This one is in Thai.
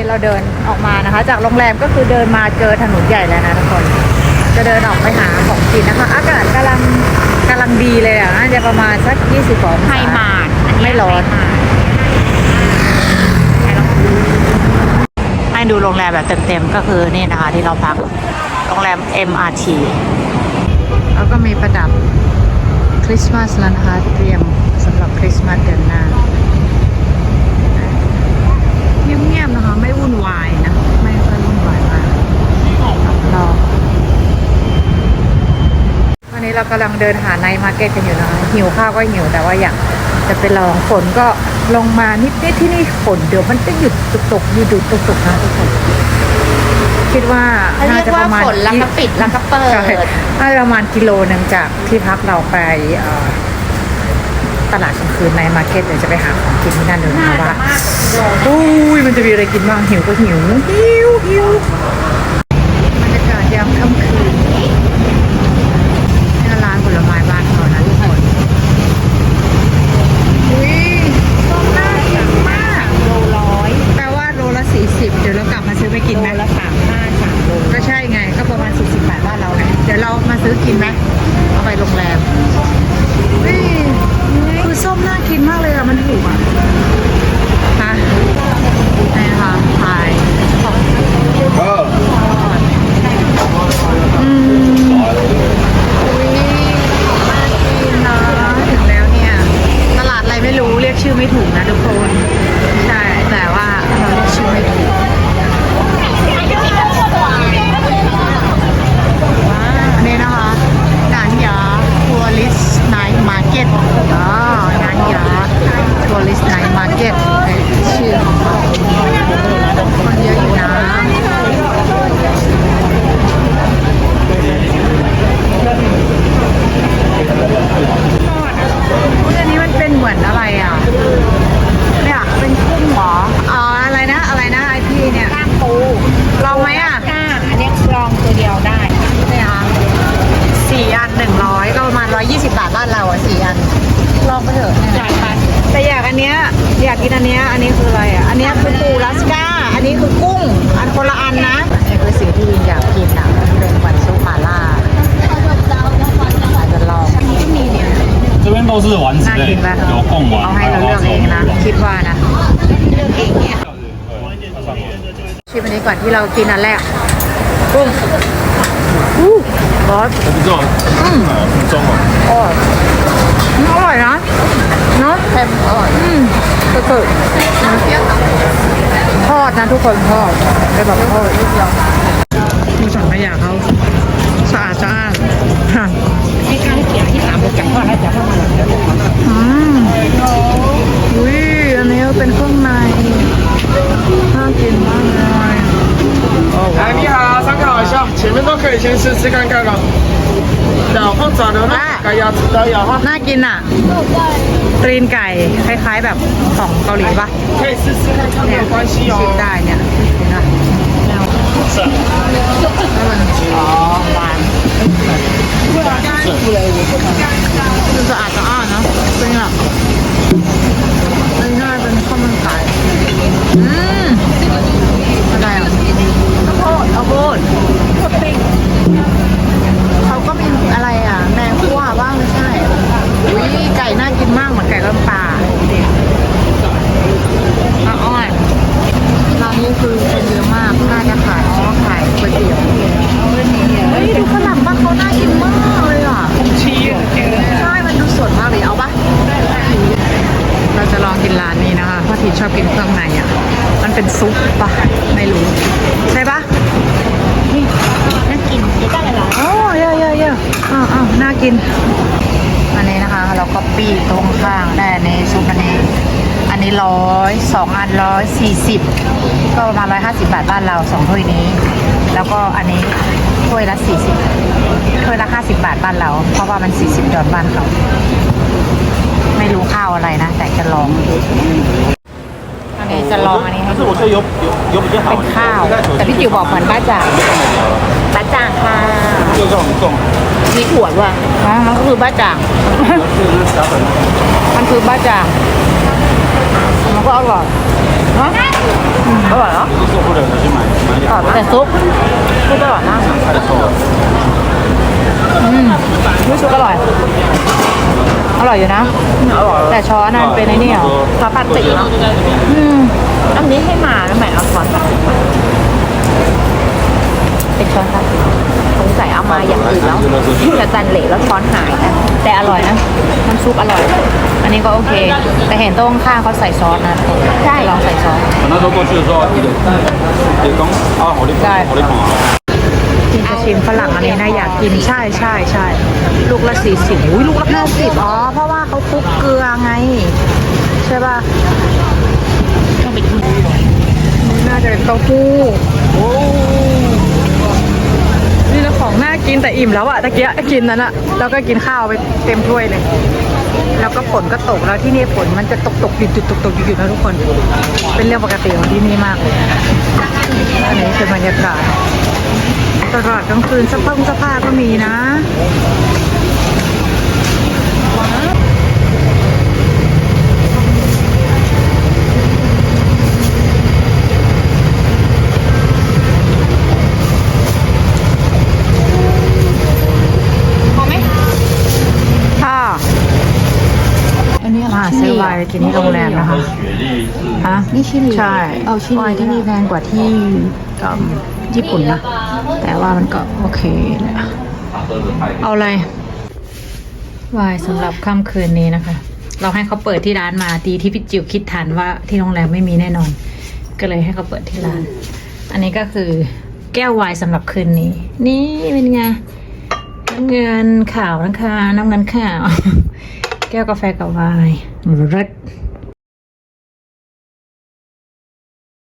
นี้เราเดินออกมานะคะ จากโรงแรมก็คือเดินมาเจอถนนใหญ่แล้วนะทุกคน จะเดินออกไปหาของกินนะคะ อากาศกำลังกำลังดีเลยอะน่าจะประมาณสัก20องศาไฮมาร์ทไม่ร้อนให้ดูโรงแรมแบบเต็มๆ ก็คือนี่นะคะที่เราพัก โรงแรม MRT แล้วก็มีประดับคริสต์มาสแล้วนะคะเตรียมสำหรับคริสต์มาสเดือนหน้า เงียบๆนะคะ ไม่วุ่นวายนะ ไม่ค่อยวุ่นวายมากรอวันนี้ เรากำลังเดินหาในมาร์เก็ตกันอยู่นะคะหิวข้าวก็หิวแต่ว่าอยากจะไปลองฝนก็ลงมานิดนิดที่นี่ฝนเดี๋ยวมันจะหยุดตกตกๆหยุดหยุดตกตกๆนะทุกคนคิดว่าเขาเรียกว่าน่จะประมณฝนแล้วก็ปิดแล้วก็เปิดใช่น่าจะประมาณกิโลหนึ่งจากที่พักเราไปเอ่อตลาดกลางคืนในมาร์เก็ตเดี๋ยวจะไปหาของกินที่นั่นดูนะคะว่าอุ้ยมันจะมีอะไรกินบ้างหิวก็หิวหิวหิวบรรยากาศยามค่ำคืนนี่ร้านผลไม้บ้านเขานะทุกคนอุ้ยส้มน่ากินมาก โลร้อย แปลว่าโลละสี่สิบเดี๋ยวเรากลับมาซื้อไปกินไหม โลละสามห้าสามโล ก็ใช่ไงก็ประมาณสี่สิบบาทบ้านเราไงเดี๋ยวเรามา ซื้อกินไหมเอาไปโรงแรมอุ้ยคือส้มน่ากินมากเลยอะมันถูกอะฮะนี่นะคะขายของ อืมอุ้ยของน่ากินนะถึงแล้วเนี่ย ตลาดอะไรไม่รู้เรียกชื่อไม่ถูกนะทุกคน ใช่ แต่ว่าเราเรียกชื่อไม่ถูกว้าวอันนี้นะคะนานยาทัวริสไนท์มาร์เก็ตอ๋อนานยาทัวริสไนท์มาร์เก็ตชื่อของเขาคนเยอะอยู่นะ อุ๊ยอันนี้มันเป็นเหมือนอะไรอะ เนี่ย เป็นกุ้งเหรอ อ๋อ อะไรนะ อะไรนะไอพี่เนี่ย ก้างปู ลองไหมอะ ก้างอันนี้ลองตัวเดียวได้ เนี่ยค่ะสี่อันหนึ่งร้อยก็ประมาณร้อยยี่สิบบาทบ้านเราอะสี่อัน ลองไปเถอะเนี่ย จ่ายไป แต่อยากอันเนี้ย อยากกินอันเนี้ย อันนี้คืออะไรอ่ะ อันเนี้ยคือปูรัสก้า อันนี้คือกุ้ง อันคนละอันนะนี่คือสิ่งที่วินอยากกินอ่ะเป็นวันซุปหมาล่าอาจจะลอง 这边都是丸子 น่า 类， กินปะ 有贡 เอา 丸， ให้ 还有 เรา 花 เลือก 枝 เองนะ คิดว่านะ ชิมอันนี้ก่อนที่เรากินอันแรกกุ้งอู้ร้อน 我不知道，嗯，很重哦。 อร่ อยอืมอร่อยนะเนาะเค็มอร่อยอืมสุดๆทอดนะทุกคนทอดเป็นแบบทอดดูสังขยาเขาสะอาดสะอาดค่ะ ให้ก้างเขียวที่สามโปรแกรมทอดแล้วจะเข้ามาหลังจาก อืมอุ้ยอันนี้เป็นเครื่องในน่ากินมากเลย 哎，你好，参考一下，前面都可以先试试看看了。 เดี๋ยวข้าวสารเดี๋ยวนะไก่ยาเดี๋ยวน่ากินอะตีนไก่คล้ายๆแบบของเกาหลีปะใช่ซื้อยอข้เนียชิมได้เนี่ยนอ๋อหวานสะอาดจ้า นี้นะคะเพราะทีชอบกินเครื่องในอะ มันเป็นซุปปะไม่รู้ ใช่ปะน่ากินเดี๋ยวก็เลยเหรอโอ้เยอะเยอะเยอะอ้าวอ้าวน่ากิน อันนี้นะคะ เราก็ปีกตรงข้างได้อันนี้ซุปอันนี้ อันนี้ร้อยสองอันร้อยสี่สิบก็ประมาณร้อยห้าสิบบาทบ้านเราสองถ้วยนี้ แล้วก็อันนี้ถ้วยละสี่สิบถ้วยละห้าสิบบาทบ้านเรา เพราะว่ามันสี่สิบดอลบ้านเขาไม่รู้ข้าวอะไรนะ แต่จะลองอันนี้ จะลองอันนี้ให้ดูเป็นข้าว แต่พี่จิ๋วบอกผ่านบ้าจ่างบ้าจ่างค่ะมีถั่วด้วยอะมันก็คือบ้าจ่าง มันคือบ้าจ่าง มันก็อร่อยนอร่อยเหรออร่อยแต่ซุปซุปอร่อยนะอืมซุปอร่อย อร่อยอยู่นะ แต่ช้อนน่ะมันเป็นไอ้นี่เหรอพลาสติกเนาะอืม อันนี้ให้มาแล้วใหม่เอาช้อนมา เป็นช้อนพลาสติก สงสัยเอามาอย่างอื่นแล้วจะจันเหลวแล้วช้อนหายนะ แต่อร่อยนะน้ำซุปอร่อย อันนี้ก็โอเค แต่เห็นโต๊ะข้างๆเขาใส่ซอสนะ ใช่ ลองใส่ซอส 我那时候过去的时候，也也刚啊，好厉害，好厉害啊！ กินจะชิมฝรั่งอันนี้นะอยากกินใช่ใช่ใช่ลูกละสี่สิบอุ้ยลูกละห้าสิบอ๋อเพราะว่าเขาคลุกเกลือไง ใช่ป่ะต้องไปกินน่าจะเป็นเต้าหู้โอ้นี่นะของน่ากินแต่อิ่มแล้วอะตะเกียกินนั้นอะแล้วก็กินข้าวไปเต็มถ้วยเลย แล้วก็ฝนก็ตกแล้วที่นี่ฝนมันจะตกตกหยุดหยุดตกตกหยุดหยุดนะทุกคน เป็นเรื่องปกติของที่นี่มากเลยอันนี้คือบรรยากาศ ตลาดกลางคืนสะพงสะผ้าก็มีนะซื้อไวกินที่โรงแรมนะคะฮะนี่ชิลีใช่ เอาชิลีที่มีแพงกว่าที่ ญี่ปุ่นนะ แต่ว่ามันก็โอเคเลยเอาอะไรวายสำหรับค่ำคืนนี้นะคะ เราให้เขาเปิดที่ร้านมาตีที่พี่จิ๋วคิดทันว่าที่โรงแรมไม่มีแน่นอน ก็เลยให้เขาเปิดที่ร้าน อันนี้ก็คือแก้ววายสำหรับคืนนี้ นี่เป็นไงน้ำเงินขาวนะคะน้ำเงินขาว แก้วกาแฟกับวายรส